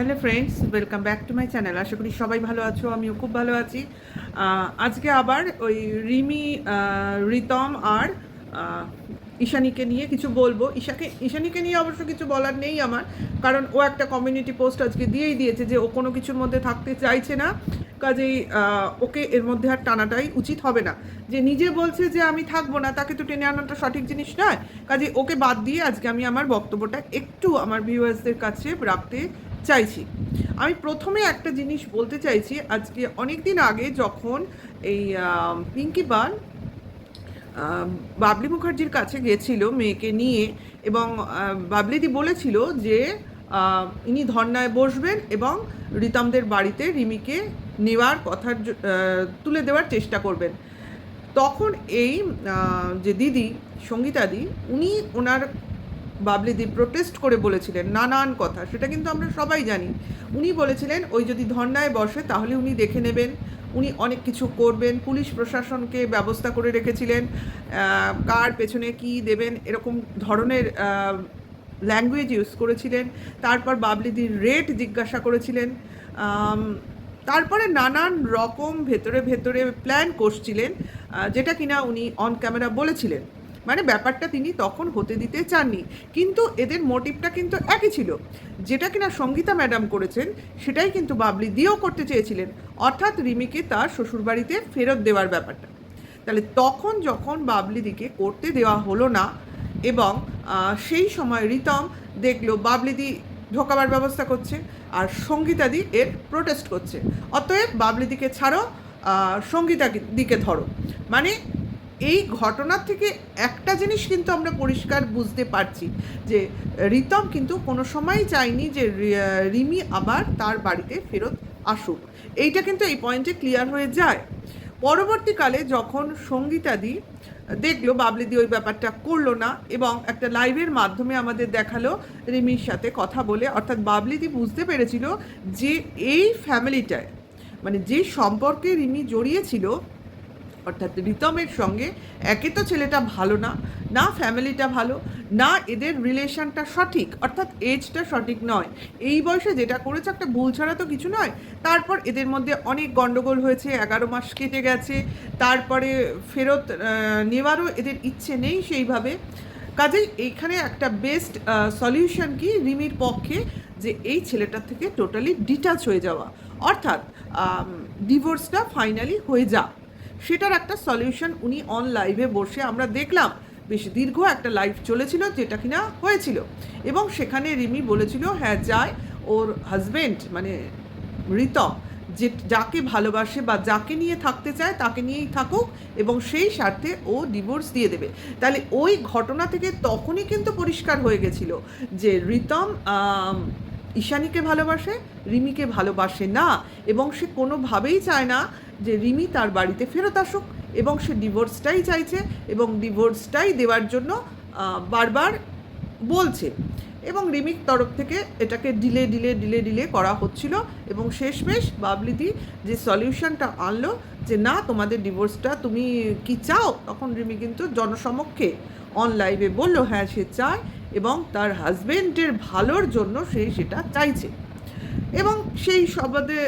Hello friends welcome back to my channel আশা করি সবাই ভালো আছো, আমিও খুব ভালো আছি। আজকে আবার ওই রিমি রিতম আর ঈশানীকে নিয়ে কিছু বলব। ঈশাকে, ঈশানীকে নিয়ে অবশ্য কিছু বলার নেই আমার, কারণ ও একটা কমিউনিটি পোস্ট আজকে দিয়েই দিয়েছে যে ও কোনো কিছুর মধ্যে থাকতে চাইছে না, কাজেই ওকে এর মধ্যে আর টানাটাই উচিত হবে না। যে নিজে বলছে যে আমি থাকব না, তাকে তো টেনে আনাটা সঠিক জিনিস নয়। কাজে ওকে বাদ দিয়ে আজকে আমি আমার বক্তব্যটা একটু আমার ভিউয়ার্সদের কাছে রাখতে চাইছি। আমি প্রথমে একটা জিনিস বলতে চাইছি আজকে অনেক দিন আগে যখন এই পিঙ্কি আহ, বাবলি মুখার্জির কাছে গেছিল মেয়েকে নিয়ে এবং বাবলিদি বলেছিল যে ইনি ধর্নায় বসবেন এবং রিতমদের বাড়িতে রিমিকে নেওয়ার আহ, তুলে দেওয়ার চেষ্টা করবেন। তখন এই যে দিদি সঙ্গীতাদি উনি ওনার বাবলিদি প্রোটেস্ট করে বলেছিলেন নানান কথা, সেটা কিন্তু আমরা সবাই জানি। উনি বলেছিলেন, ওই যদি ধর্নায় বসে তাহলে উনি দেখে নেবেন, উনি অনেক কিছু করবেন, পুলিশ প্রশাসনকে ব্যবস্থা করে রেখেছিলেন কার পেছনে কি দেবেন, এরকম ধরনের ল্যাঙ্গুয়েজ ইউজ করেছিলেন, তারপর বাবলিদির রেট জিজ্ঞাসা করেছিলেন তারপরে নানান রকম ভেতরে ভেতরে প্ল্যান করছিলেন যেটা কিনা উনি অন ক্যামেরা বলেছিলেন। মানে ব্যাপারটা তিনি তখন হতে দিতে চাননি। কিন্তু এদের মোটিভটা কিন্তু একই ছিল। যেটা কিনা সঙ্গীতা ম্যাডাম করেছেন, সেটাই কিন্তু বাবলি দিয়েও করতে চেয়েছিলেন। অর্থাৎ রিমিকে তার শ্বশুরবাড়িতে ফেরত দেওয়ার ব্যাপারটা। তাহলে তখন যখন বাবলিদিকে করতে দেওয়া হলো না এবং সেই সময় রিতম দেখল বাবলিদি ঢোকাবার ব্যবস্থা করছে আর সঙ্গীতাদি এর প্রোটেস্ট করছে। অতএব বাবলিদিকে ছাড়ো সঙ্গীতা দিকে ধরো। মানে এই ঘটনার থেকে একটা জিনিস কিন্তু আমরা পরিষ্কার বুঝতে পারছি, যে রিতম কিন্তু কোনো সময়ই চায়নি যে রিমি আবার তার বাড়িতে ফেরত আসুক। এইটা কিন্তু এই পয়েন্টে ক্লিয়ার হয়ে যায়। পরবর্তীকালে যখন সঙ্গীতাদি দেখল বাবলিদি ওই ব্যাপারটা করল না এবং একটা লাইভের মাধ্যমে আমাদের দেখাল রিমির সাথে কথা বলে, অর্থাৎ বাবলিদি বুঝতে পেরেছিল যে এই ফ্যামিলিটায় মানে যে সম্পর্কে রিমি জড়িয়েছিল অর্থাৎ রিতমের সঙ্গে, একে তো ছেলেটা ভালো না না ফ্যামিলিটা ভালো, না এদের রিলেশনটা সঠিক, অর্থাৎ এজটা সঠিক নয়। এই বয়সে যেটা করেছে একটা ভুল ছাড়া তো কিছু নয়। তারপর এদের মধ্যে অনেক গণ্ডগোল হয়েছে, এগারো মাস কেটে গেছে, তারপরে ফেরত নেওয়ারও এদের ইচ্ছে নেই সেইভাবে। কাজেই এইখানে একটা বেস্ট সলিউশন কি রিমির পক্ষে, যে এই ছেলেটার থেকে টোটালি ডিটাচ হয়ে যাওয়া। অর্থাৎ ডিভোর্সটা ফাইনালি হয়ে যাক। সেটার একটা সলিউশন উনি অন লাইভে বসে আমরা দেখলাম। বেশ দীর্ঘ একটা লাইভ চলেছিল যেটা কিনা হয়েছিল। এবং সেখানে রিমি বলেছিল হ্যাঁ যায়। ওর হাজবেন্ড মানে ঋতম যে যাকে ভালোবাসে বা যাকে নিয়ে থাকতে চায় তাকে নিয়েই থাকুক এবং সেই স্বার্থে ও ডিভোর্স দিয়ে দেবে। তাহলে ওই ঘটনা থেকে তখনই কিন্তু পরিষ্কার হয়ে গেছিল যে আম, ঈশানীকে ভালোবাসে, রিমিকে ভালোবাসে না। এবং সে কোনোভাবেই চায় না যে রিমি তার বাড়িতে ফেরত আসুক এবং সে ডিভোর্সটাই চাইছে এবং ডিভোর্সটাই দেওয়ার জন্য বারবার বলছে। এবং রিমির তরফ থেকে এটাকে ডিলে ডিলে ডিলে ডিলে করা হচ্ছিল এবং শেষমেশ বাবলিদি যে সলিউশনটা আনলো যে, না, তোমাদের ডিভোর্সটা তুমি কি চাও? তখন রিমি কিন্তু জনসমক্ষে অন লাইভে বলল হ্যাঁ সে চায়। এবং তার হাজবেন্ডের ভালোর জন্য সে সেটা চাইছে। এবং সেই সবাদে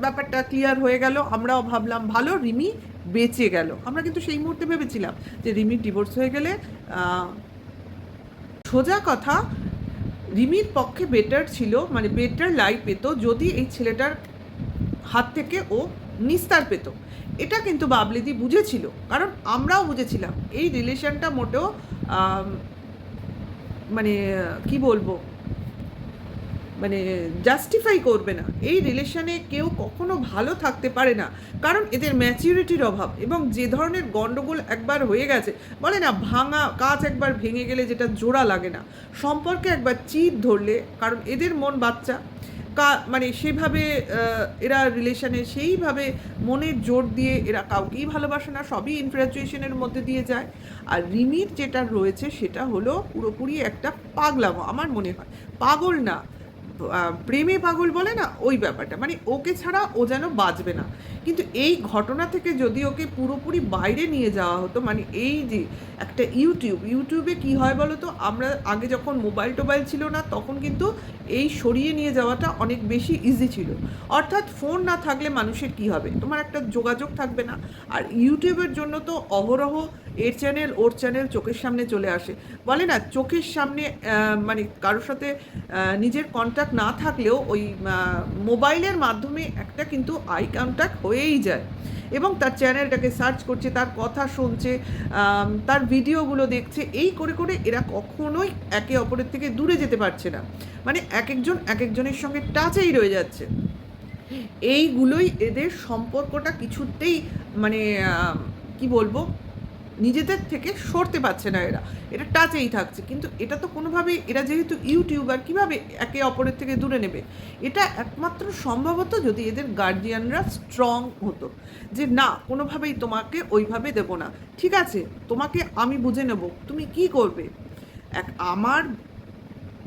ব্যাপারটা ক্লিয়ার হয়ে গেল। আমরাও ভাবলাম, ভালো, রিমি বেঁচে গেল। আমরা কিন্তু সেই মুহূর্তে ভেবেছিলাম যে রিমির ডিভোর্স হয়ে গেলে সোজা কথা, রিমির পক্ষে বেটার ছিল মানে বেটার লাইফ পেত, যদি এই ছেলেটার হাত থেকে ও নিস্তার পেত। এটা কিন্তু বাবলিদি বুঝেছিল। কারণ আমরাও বুঝেছিলাম, এই রিলেশনটা মোটেও মানে কি বলব? মানে জাস্টিফাই করবে না। এই রিলেশনে কেউ কখনো ভালো থাকতে পারে না। কারণ এদের ম্যাচিউরিটির অভাব এবং যে ধরনের গণ্ডগোল একবার হয়ে গেছে, বলে না, ভাঙা কাজ একবার ভেঙে গেলে যেটা জোড়া লাগে না। সম্পর্কে একবার চিৎ ধরলে, কারণ এদের মন বাচ্চা। মানে সেভাবে এরা রিলেশানে সেইভাবে মনের জোর দিয়ে এরা কাউকেই ভালোবাসে না, সবই ইনফ্র্যাচুয়েশনের মধ্যে দিয়ে যায়। আর রিমির যেটা রয়েছে সেটা হলো পুরোপুরি একটা পাগলামো, আমার মনে হয়। পাগল না। প্রেমে পাগল বলে না, ওই ব্যাপারটা। মানে ওকে ছাড়া ও যেন বাঁচবে না। কিন্তু এই ঘটনা থেকে যদি ওকে পুরোপুরি বাইরে নিয়ে যাওয়া হতো মানে এই যে একটা ইউটিউব, ইউটিউবে কি হয় বলো তো, আমরা আগে যখন মোবাইল টোবাইল ছিল না, তখন কিন্তু এই সরিয়ে নিয়ে যাওয়াটা অনেক বেশি ইজি ছিল। অর্থাৎ ফোন না থাকলে মানুষের কি হবে? তোমার একটা যোগাযোগ থাকবে না। আর ইউটিউবের জন্য তো অহরহ এর চ্যানেল ওর চ্যানেল চোখের সামনে চলে আসে। বলে না, চোখের সামনে মানে কারোর সাথে নিজের কন্ট্যাক্ট না থাকলেও ওই মোবাইলের মাধ্যমে একটা কিন্তু আই কন্ট্যাক্ট হয়েই যায়। এবং তার চ্যানেলটাকে সার্চ করছে, তার কথা শুনছে তার ভিডিওগুলো দেখছে, এই করে করে এরা কখনোই একে অপরের থেকে দূরে যেতে পারছে না। মানে এক একজন, এক একজনের সঙ্গে টাচেই রয়ে যাচ্ছে। এইগুলোই এদের সম্পর্কটা কিছুতেই মানে কি বলব নিজেদের থেকে সরতে পারছে না এরা। এটা টাচেই থাকছে। কিন্তু এটা তো কোনোভাবেই, এরা যেহেতু ইউটিউবার, কীভাবে একে অপরের থেকে দূরে নেবে? এটা একমাত্র সম্ভবত যদি এদের গার্জিয়ানরা স্ট্রং হতো। যে না, কোনোভাবেই তোমাকে ওইভাবে দেব না। ঠিক আছে, তোমাকে আমি বুঝে নেব, তুমি কি করবে? এক, আমার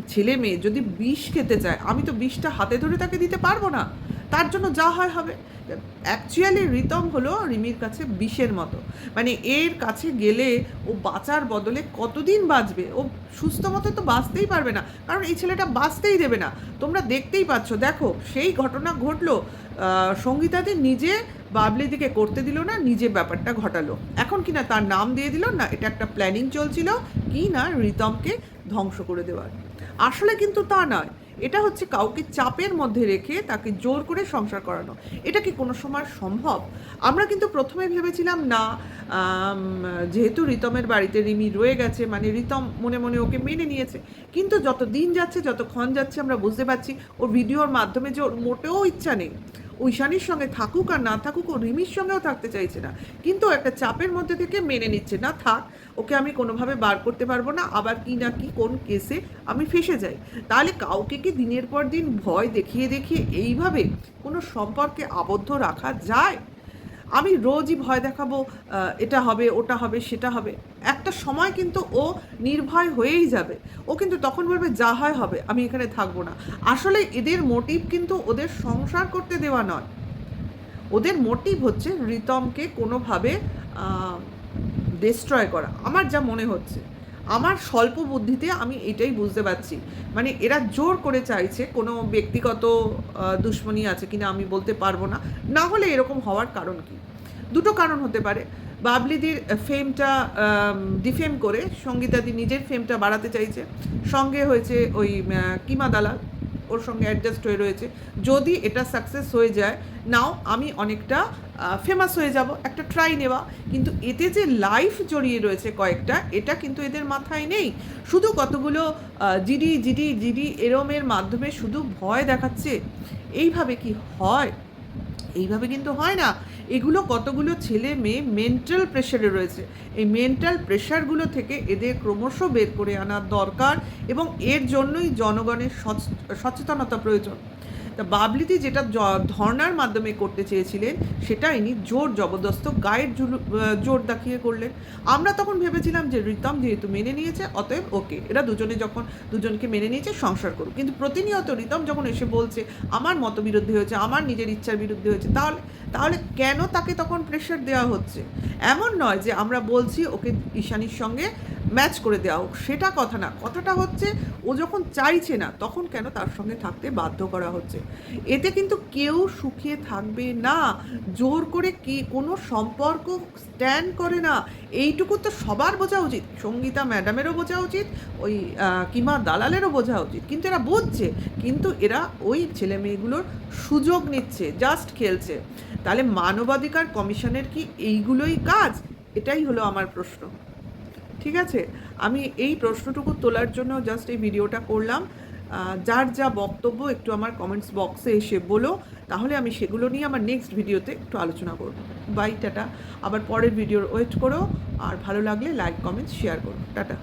ছেলে মেয়ে যদি বিষ খেতে চায়, আমি তো বিষটা হাতে ধরে তাকে দিতে পারব না। তার জন্য যা হয় হবে। অ্যাকচুয়ালি রিতম হলো রিমির কাছে বিষের মতো। মানে এর কাছে গেলে ও বাঁচার বদলে কতদিন বাঁচবে? ও সুস্থ মতো তো বাঁচতেই পারবে না। কারণ এই ছেলেটা বাঁচতেই দেবে না। তোমরা দেখতেই পাচ্ছ, দেখো, সেই ঘটনা ঘটলো। সঙ্গীতাদি নিজে বাবলিদিকে করতে দিল না, নিজে ব্যাপারটা ঘটালো। এখন কি না তার নাম দিয়ে দিল? না, এটা একটা প্ল্যানিং চলছিল। কি না রিতমকে ধ্বংস করে দেওয়ার। আসলে কিন্তু তা নয়। এটা হচ্ছে কাউকে চাপের মধ্যে রেখে তাকে জোর করে সংসার করানো। এটা কি কোনো সময় সম্ভব? আমরা কিন্তু প্রথমে ভেবেছিলাম, না যেহেতু রিতমের বাড়িতে রিমি রয়ে গেছে মানে রিতম মনে মনে ওকে মেনে নিয়েছে, কিন্তু যত দিন যাচ্ছে, যতক্ষণ যাচ্ছে আমরা বুঝতে পারছি, ওর ভিডিওর মাধ্যমে যে ওর মোটেও ইচ্ছা নেই। ঐশানির সঙ্গে থাকুক আর না থাকুক, ও রিমির সঙ্গেও থাকতে চাইছে না। কিন্তু একটা চাপের মধ্যে থেকে মেনে নিচ্ছে। না থাক, ওকে আমি কোনোভাবে বার করতে পারব না। আবার কি না কি, কোন কেসে আমি ফেসে যাই। তাহলে কাউকে কি দিনের পর দিন ভয় দেখিয়ে দেখিয়ে এইভাবে কোনো সম্পর্কে আবদ্ধ রাখা যায়? আমি রোজই ভয় দেখাবো এটা হবে, ওটা হবে, সেটা হবে। একটা সময় কিন্তু ও নির্ভয় হয়েই যাবে। ও কিন্তু তখন বলবে, যা হয় হবে, আমি এখানে থাকব না। আসলে এদের মোটিভ কিন্তু ওদের সংসার করতে দেওয়া নয়। ওদের মোটিভ হচ্ছে রিতমকে কোনোভাবে ডিস্ট্রয় করা। আমার যা মনে হচ্ছে। আমার স্বল্প বুদ্ধিতে আমি এটাই বুঝতে পারছি। মানে এরা জোর করে চাইছে কোনো ব্যক্তিগত দুশ্মনী আছে কিনা আমি বলতে পারব না। না হলে এরকম হওয়ার কারণ কি? দুটো কারণ হতে পারে। বাবলিদির ফেমটা ডিফেম করে সঙ্গীতাদি নিজের ফেমটা বাড়াতে চাইছে। সঙ্গে হয়েছে ওই কিমা দালাল। ওর সঙ্গে অ্যাডজাস্ট হয়ে রয়েছে। যদি এটা সাকসেস হয়ে যায়, নাও আমি অনেকটা ফেমাস হয়ে যাব, একটা ট্রাই নেওয়া। কিন্তু এতে যে লাইফ জড়িয়ে রয়েছে কয়েকটা, এটা কিন্তু এদের মাথায় নেই। শুধু কতগুলো জিডি জিডি জিডি এরমের মাধ্যমে শুধু ভয় দেখাচ্ছে। এইভাবে কি হয়? এইভাবে কিন্তু হয় না। এগুলো কতগুলো ছেলে, মেয়ে মেন্টাল প্রেশারে রয়েছে। এই মেন্টাল প্রেশারগুলো থেকে এদের ক্রমশ বের করে আনার দরকার এবং এর জন্যই জনগণের সচ- সচেতনতা প্রয়োজন। তা বাবলিদি যেটা ধর্নার মাধ্যমে করতে চেয়েছিলেন, সেটা ইনি জোর জবরদস্ত গায়ের জোর দেখিয়ে করলেন। আমরা তখন ভেবেছিলাম যে রিতম যেহেতু মেনে নিয়েছে, অতএব ওকে, এরা দুজনে যখন, দুজনকে মেনে নিয়েছে, সংসার করুক। কিন্তু প্রতিনিয়ত রিতম যখন এসে বলছে, আমার মতবিরুদ্ধে হয়েছে, আমার নিজের ইচ্ছার বিরুদ্ধে হয়েছে, তাহলে তাহলে কেন তাকে তখন প্রেশার দেওয়া হচ্ছে? এমন নয় যে আমরা বলছি ওকে ঈশানীর সঙ্গে ম্যাচ করে দেওয়া হোক, সেটা কথা না। কথাটা হচ্ছে, ও যখন চাইছে না, তখন কেন তার সঙ্গে থাকতে বাধ্য করা হচ্ছে? এতে কিন্তু কেউ সুখে থাকবে না, জোর করে কি কোনো সম্পর্ক স্ট্যান্ড করে না। এইটুকু তো সবার বোঝা উচিত। সঙ্গীতা ম্যাডামেরও বোঝা উচিত, ওই কিংবা দালালেরও বোঝা উচিত। কিন্তু এরা বুঝছে, কিন্তু এরা ওই ছেলে মেয়েগুলোর সুযোগ নিচ্ছে জাস্ট খেলছে। তাহলে মানবাধিকার কমিশনের কি এইগুলোই কাজ? এটাই হলো আমার প্রশ্ন। ঠিক আছে? আমি এই প্রশ্নটুকু তোলার জন্য জাস্ট এই ভিডিওটা করলাম। যার যা বক্তব্য একটু আমার কমেন্টস বক্সে এসে বলো। তাহলে আমি সেগুলো নিয়ে আমার নেক্সট ভিডিওতে একটু আলোচনা করব। Bye tata. আবার পরের ভিডিওর ওয়েট করো। আর ভালো লাগলে লাইক কমেন্ট শেয়ার করো। টাটা।